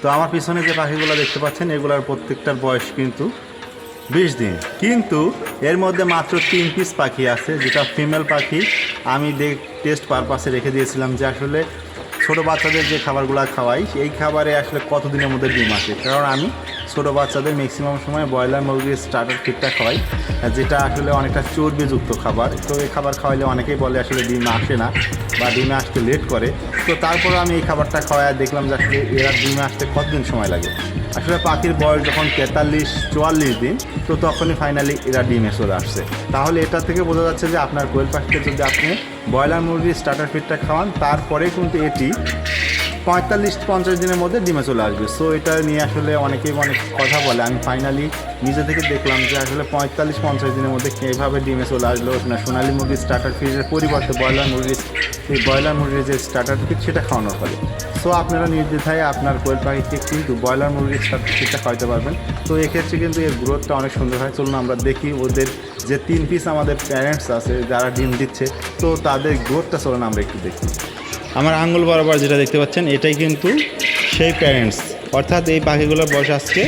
তো আমার পিছনে যে পাখিগুলো দেখতে পাচ্ছেন, এগুলোর প্রত্যেকটার বয়স কিন্তু বিশ দিন। কিন্তু এর মধ্যে মাত্র তিন পিস পাখি আছে, যেটা ফিমেল পাখি। আমি দেখ টেস্ট পারপাসে রেখে দিয়েছিলাম যে আসলে ছোটো বাচ্চাদের যে খাবারগুলো খাওয়াই এই খাবারে আসলে কতদিনের মধ্যে ডিম আসে। কারণ আমি ছোটো বাচ্চাদের ম্যাক্সিমাম সময় ব্রয়লার মুরগির স্টার্টার কিটটা খাওয়াই, যেটা আসলে অনেকটা চর্বিযুক্ত খাবার। তো এই খাবার খাওয়াইলে অনেকেই বলে আসলে ডিম আসে না বা ডিমে আসতে লেট করে। তো তারপরে আমি এই খাবারটা খাওয়াই দেখলাম যে আসলে এরা ডিমে আসতে কতদিন সময় লাগে। আসলে পাখির বয়স যখন তেতাল্লিশ, চুয়াল্লিশ দিন, তো তখনই ফাইনালি এরা ডিমে চলে আসছে। তাহলে এটা থেকে বোঝা যাচ্ছে যে আপনার কোয়েল পাখিকে যদি আপনি ব্রয়লার মুরগির স্টার্টার ফিডটা খাওয়ান, তারপরে কিন্তু এটি পঁয়তাল্লিশ পঞ্চাশ দিনের মধ্যে ডিমে চলে আসবে। সো এটা নিয়ে আসলে অনেকেই অনেক কথা বলে। আমি ফাইনালি নিজে থেকে দেখলাম যে আসলে পঁয়তাল্লিশ পঞ্চাশ দিনের মধ্যে কীভাবে ডিমে চলে আসলো। না, সোনালি মুরগির স্টার্টার ফিডের পরিবর্তে ব্রয়লার মুরগির, এই ব্রয়লার মুরগির যে স্টার্টার ফিড সেটা খাওয়ানোর ফলে। সো আপনারা নির্দ্বিধায় আপনার কোয়েল পাখিকে কিন্তু ব্রয়লার মুরগির স্টার্টার ফিডটা খাওয়াতে পারবেন। তো, এক্ষেত্রে কিন্তু এর গ্রোথটা অনেক সুন্দর হয়। চলুন আমরা দেখি ওদের যে তিন পিস আমাদের প্যারেন্টস আছে, যারা ডিম দিচ্ছে। তো, তাদের গ্রোথটা চলুন আমরা একটু দেখি। আমার আঙ্গুল বরাবর যেটা দেখতে পাচ্ছেন, এটাই কিন্তু সেই প্যারেন্টস অর্থাৎ এই পাখিগুলোর বয়স আজকে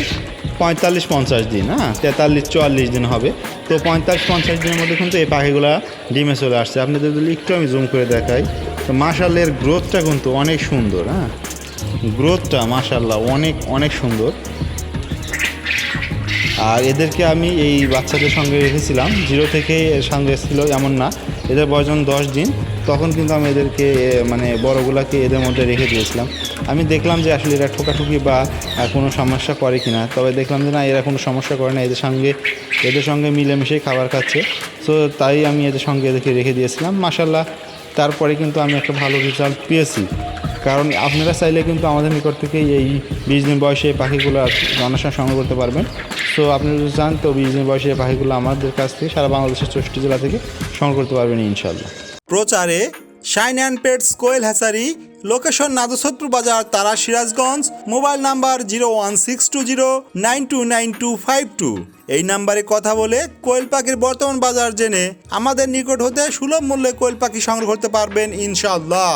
পঁয়তাল্লিশ পঞ্চাশ দিন হ্যাঁ? তেতাল্লিশ, চুয়াল্লিশ দিন হবে। তো পঁয়তাল্লিশ, পঞ্চাশ দিনের মধ্যে কিন্তু এই পাখিগুলো ডিমে চলে আসছে। আপনাদের যদি একটু আমি জুম করে দেখাই, তো মাশাল্লের গ্রোথটা কিন্তু অনেক সুন্দর হ্যাঁ? গ্রোথটা মাশাল্লাহ অনেক অনেক সুন্দর। আর এদেরকে আমি এই বাচ্চাদের সঙ্গে রেখেছিলাম। জিরো থেকে সঙ্গে ছিল এমন না। এদের বয়স যখন দশ দিন, তখন কিন্তু আমি এদেরকে মানে বড়গুলাকে এদের মধ্যে রেখে দিয়েছিলাম। আমি দেখলাম যে আসলে এরা ঠোকাঠুকি বা কোনো সমস্যা করে কি না তবে দেখলাম যে না, এরা কোনো সমস্যা করে না। এদের সঙ্গে এদের সঙ্গে মিলেমিশেই খাবার খাচ্ছে। সো তাই আমি এদের সঙ্গে এদেরকে রেখে দিয়েছিলাম। মাসাল্লাহ তারপরে কিন্তু আমি একটা ভালো রেজাল্ট পেয়েছি। কারণ আপনারা চাইলে কিন্তু আমাদের নিকট থেকে এই বিশ দিন বয়সে পাখিগুলো অনাসার সংগ্রহ করতে পারবেন। সো আপনি যদি চান তো বিশ দিন বয়সে পাখিগুলো আমাদের কাছ থেকে সারা বাংলাদেশের চষ্টি জেলা থেকে সংগ্রহ করতে পারবেন ইনশাল্লাহ প্রচারে শাইন অ্যান্ড পেটস কোয়েল হ্যাসারি লোকেশন নাদুসত্র বাজার তারা Sirajganj mobile number zero one six two zero nine two nine two five two এই নাম্বারে কথা বলে কোয়েল পাখির বর্তমান বাজার জেনে আমাদের নিকট হতে সুলভ মূল্যে কোয়েল পাখি সংগ্রহ করতে পারবেন ইনশাআল্লাহ।